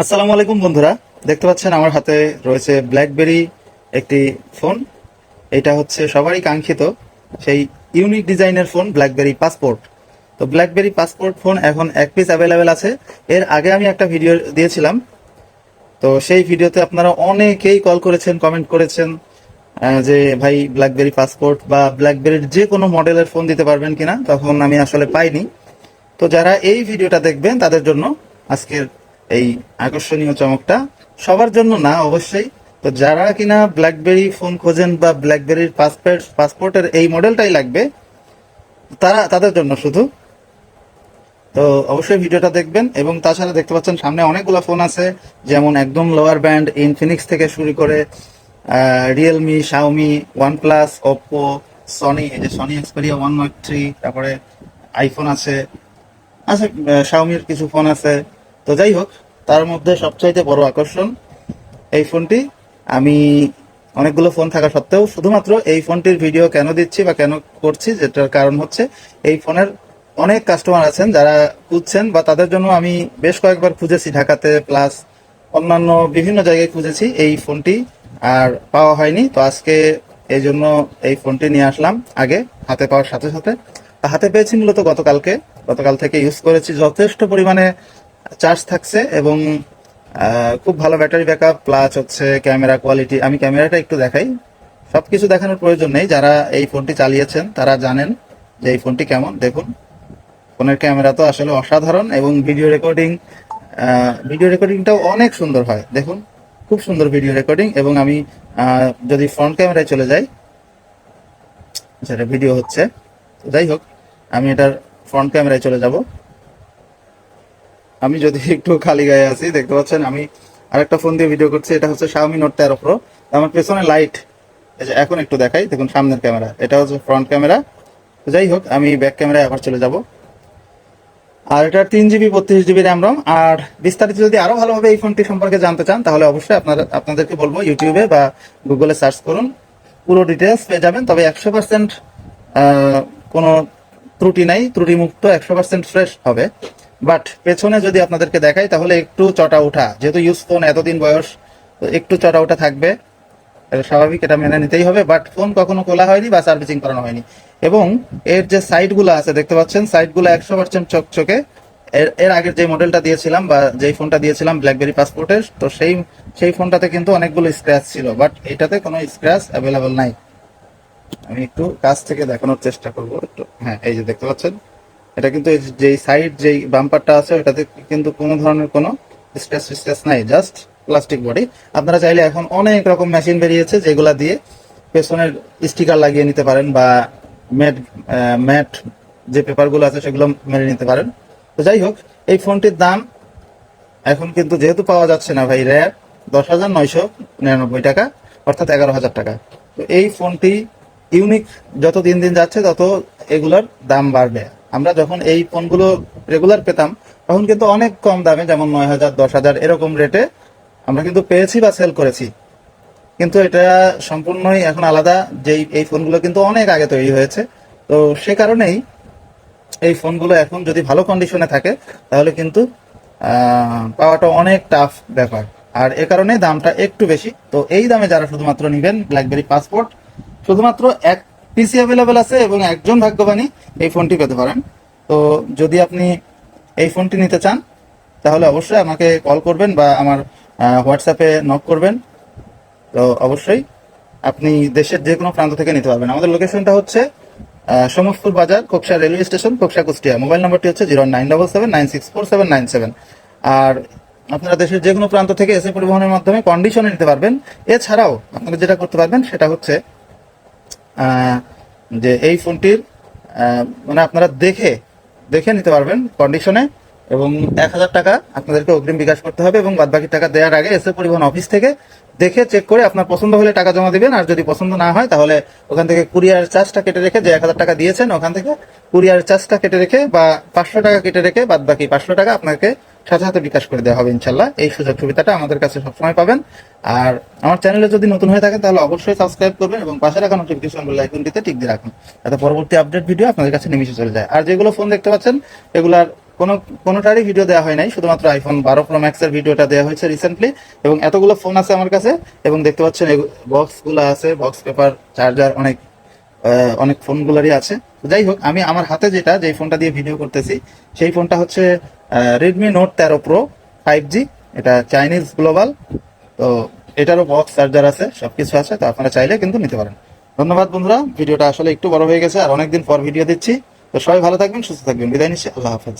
আসসালামু আলাইকুম বন্ধুরা। দেখতে পাচ্ছেন আমার হাতে রয়েছে ব্ল্যাকবেরি একটি ফোন। এটা হচ্ছে সবারই কাঙ্ক্ষিত সেই ইউনিক ডিজাইনের ফোন ব্ল্যাকবেরি পাসপোর্ট তো ব্ল্যাকবেরি পাসপোর্ট ফোন এখন এক পিস অ্যাভেলেবেল আছে। এর আগে আমি একটা ভিডিও দিয়েছিলাম। তো সেই ভিডিওতে আপনারা অনেকেই কল করেছেন কমেন্ট করেছেন যে ভাই ব্ল্যাকবেরি পাসপোর্ট বা ব্ল্যাকবেরির যে কোনো মডেলের ফোন দিতে পারবেন কিনা, তখন আমি আসলে পাইনি। তো যারা এই ভিডিওটা দেখবেন, তাদের জন্য আজকের এই আকর্ষণীয় চমকটা সবার জন্য না, অবশ্যই। তো যারা কিনা ব্ল্যাকবেরি ফোন খোঁজেন বা ব্ল্যাকবেরির পাসপোর্ট পাসপোর্টের এই মডেলটাই লাগবে, তারা, তাদের জন্য শুধু। তো অবশ্যই ভিডিওটা দেখবেন এবং তাছাড়া দেখতে পাচ্ছেন সামনে অনেকগুলো ফোন আছে, যেমন একদম লোয়ার ব্যান্ড ইনফিনিক্স থেকে শুরু করে Realme Xiaomi OnePlus Oppo Sony এই যে Sony Xperia one not three তারপরে আইফোন আছে আছে শাওমির কিছু ফোন আছে। তো যাই হোক, তার মধ্যে সবচাইতে বড় আকর্ষণ এই ফোনটি। আমি অনেকগুলো ফোন থাকা সত্ত্বেও শুধুমাত্র এই ফোনটির ভিডিও কেন দিচ্ছি বা কেন করছি, যেটার কারণ হচ্ছে এই ফোনের অনেক কাস্টমার আছেন যারা খুঁজছেন বা তাদের জন্য আমি বেশ কয়েকবার খুঁজেছি ঢাকাতে প্লাস অন্যান্য বিভিন্ন জায়গায় খুঁজেছি এই ফোনটি আর পাওয়া হয়নি। তো আজকে এই জন্য এই ফোনটি নিয়ে আসলাম আগে, হাতে পাওয়ার সাথে সাথে। হাতে পেয়েছি মূলত গতকালকে। গতকাল থেকে ইউজ করেছি যথেষ্ট পরিমাণে চার্জ থাকছে এবং খুব ভালো ব্যাটারি ব্যাকআপ প্লাস হচ্ছে ক্যামেরা কোয়ালিটি আমি ক্যামেরাটা একটু দেখাই। সব কিছু দেখানোর প্রয়োজন নেই। যারা এই ফোনটি চালিয়েছেন, তারা জানেন যে এই ফোনটি কেমন। দেখুন, ফোনের ক্যামেরা তো আসলে অসাধারণ এবং ভিডিও রেকর্ডিং ভিডিও রেকর্ডিংটাও অনেক সুন্দর হয়। দেখুন, খুব সুন্দর ভিডিও রেকর্ডিং এবং আমি যদি ফ্রন্ট ক্যামেরায় চলে যাই, যেটা ভিডিও হচ্ছে, যাই হোক, আমি এটার ফ্রন্ট ক্যামেরায় চলে যাব। আমি যদি একটু খালি গায়ে আছি, দেখতে পাচ্ছেন, আমি আরেকটা ফোন দিয়ে ভিডিও করছি, এটা হচ্ছে শাওমি নোট তেরো প্রো আমার পেছনে লাইট এখন একটু দেখাই, দেখুন সামনের ক্যামেরা এটা হচ্ছে ফ্রন্ট ক্যামেরা যাই হোক, আমি ব্যাক ক্যামেরায় আবার চলে যাব। আর এটা তিন জিবি বত্রিশ জিবি র্যাম রম আর বিস্তারিত যদি আরও ভালোভাবে এই ফোনটি সম্পর্কে জানতে চান, তাহলে অবশ্যই আপনারা, আপনাদেরকে বলব ইউটিউবে বা গুগলে সার্চ করুন। পুরো ডিটেলস পেয়ে যাবেন, তবে একশো পার্সেন্ট কোনো ত্রুটি নাই ত্রুটি মুক্ত একশো পার্সেন্ট ফ্রেশ হবে। বাট পেছনে যদি আপনাদেরকে দেখাই, তাহলে একটু চটা উঠা। যেহেতু ইউজ ফোন এতদিন বয়স, তো একটু চটা উঠা থাকবে। স্বাভাবিক, এটা মেনে নিতেই হবে, বাট ফোন কখনো খোলা হয়নি বা সার্ভিসিং করানো হয়নি। এবং এর যে সাইডগুলো আছে, দেখতে পাচ্ছেন সাইডগুলো একশো পার্সেন্ট চকচকে। এর এর আগের যে মডেলটা দিয়েছিলাম বা যেই ফোনটা দিয়েছিলাম ব্ল্যাকবেরি পাসপোর্টের তো সেই সেই ফোনটাতে কিন্তু অনেকগুলো স্ক্র্যাচ ছিল, বাট এটাতে কোনো স্ক্র্যাচ অ্যাভেলেবল নাই। আমি একটু কাছ থেকে দেখানোর চেষ্টা করব, একটু হ্যাঁ এই যে দেখতে পাচ্ছেন। এটা কিন্তু এই যে সাইড যেই বাম্পারটা আছে ওটাতে কিন্তু কোনো ধরনের কোনো স্ট্রেস স্ট্রেস নাই জাস্ট প্লাস্টিক বডি আপনারা চাইলে এখন অনেক রকম মেশিন বেরিয়েছে যেগুলা দিয়ে পেছনের স্টিকার লাগিয়ে নিতে পারেন বা ম্যাট ম্যাট যে পেপারগুলো আছে সেগুলো মেরে নিতে পারেন। তো যাই হোক, এই ফোনটির দাম এখন কিন্তু যেহেতু পাওয়া যাচ্ছে না ভাই র্যার দশ হাজার নয়শো নিরানব্বই টাকা, অর্থাৎ এগারো হাজার টাকা। তো এই ফোনটি ইউনিক যত দিন দিন যাচ্ছে, তত এগুলোর দাম বাড়বে। আমরা যখন এই ফোনগুলো রেগুলার পেতাম, তখন কিন্তু অনেক কম দামে, যেমন নয় হাজার, দশ হাজার, এরকম রেটে আমরা কিন্তু পেয়েছি বা সেল করেছি। কিন্তু এটা সম্পূর্ণই এখন আলাদা, যেই, এই ফোনগুলো কিন্তু অনেক আগে তৈরি হয়েছে। তো সে কারণেই এই ফোনগুলো এখন যদি ভালো কন্ডিশনে থাকে, তাহলে কিন্তু পাওয়াটা অনেক টাফ ব্যাপার। আর এ কারণে দামটা একটু বেশি। তো এই দামে যারা শুধুমাত্র নেবেন ব্ল্যাকবেরি পাসপোর্ট শুধুমাত্র এক পিসি অ্যাভেলেবেল আছে এবং একজন ভাগ্যবানই এই ফোনটি পেতে পারেন। তো যদি আপনি এই ফোনটি নিতে চান, তাহলে অবশ্যই আমাকে কল করবেন বা আমার হোয়াটসঅ্যাপে নক করবেন। তো অবশ্যই আপনি দেশের যে কোনো প্রান্ত থেকে নিতে পারবেন। আমাদের লোকেশনটা হচ্ছে Samastapur Bazar, Koksa railway station Koksa Kushtia. Mobile নাম্বারটি হচ্ছে zero nine double seven, nine six four seven, nine seven. আর আপনারা দেশের যে কোনো প্রান্ত থেকে এসে পরিবহনের মাধ্যমে কন্ডিশনে নিতে পারবেন। এছাড়াও আপনারা যেটা করতে পারবেন, সেটা হচ্ছে যে এই ফোনটির মানে আপনারা দেখে দেখে নিতে পারবেন কন্ডিশনে এবং এক হাজার টাকা আপনাদেরকে অগ্রিম বিকাশ করতে হবে এবং বাদবাকি টাকা দেওয়ার আগে এসে পরিবহন অফিস থেকে দেখে চেক করে আপনার পছন্দ হলে টাকা জমা দিবেন, আর যদি পছন্দ না হয় তাহলে ওখান থেকে কুরিয়ার চার্জটা কেটে রেখে যে এক হাজার টাকা দিয়েছেন, ওখান থেকে কুরিয়ার চার্জটা কেটে রেখে বা পাঁচশো টাকা কেটে রেখে বাদবাকি পাঁচশো টাকা আপনাকে সাথে সাথে বিকাশ করে দেওয়া হবে ইনশাল্লাহ এই সুযোগ সুবিধাটা আমাদের কাছে সবসময় পাবেন। আর আমার চ্যানেলে যদি নতুন হয়ে থাকেন, তাহলে অবশ্যই সাবস্ক্রাইব করবেন এবং পাশে রাখা নোটিফিকেশন বেল আইকনটিতে টিক দিয়ে রাখুন। যাতে পরবর্তী আপডেট ভিডিও আপনাদের কাছে নিমিশে চলে যায়। আর যেগুলো ফোন দেখতে পাচ্ছেন, এগুলার কোনো, কোনোটারই ভিডিও দেওয়া হয় নাই। শুধুমাত্র আইফোন বারো প্রো ম্যাক্সের ভিডিওটা দেওয়া হয়েছে রিসেন্টলি এবং এতগুলো ফোন আছে আমার কাছে। এবং দেখতে পাচ্ছেন বক্সগুলো আছে বক্স পেপার চার্জার অনেক অনেক ফোনগুলোরই আছে। যাই হোক, আমি আমার হাতে যেটা যে ফোনটা দিয়ে ভিডিও করতেছি, সেই ফোনটা হচ্ছে রেডমি নোট তেরো প্রো ফাইভ জি এটা চাইনিজ গ্লোবাল তো এটারও বক্স চার্জার আছে, সবকিছু আছে, তো আপনারা চাইলে কিন্তু নিতে পারেন। ধন্যবাদ বন্ধুরা, ভিডিওটা আসলে একটু বড় হয়ে গেছে, আর অনেকদিন পর ভিডিও দিচ্ছি। তো সবাই ভালো থাকবেন, সুস্থ থাকবেন। বিদায় নিচ্ছি, আল্লাহ হাফেজ।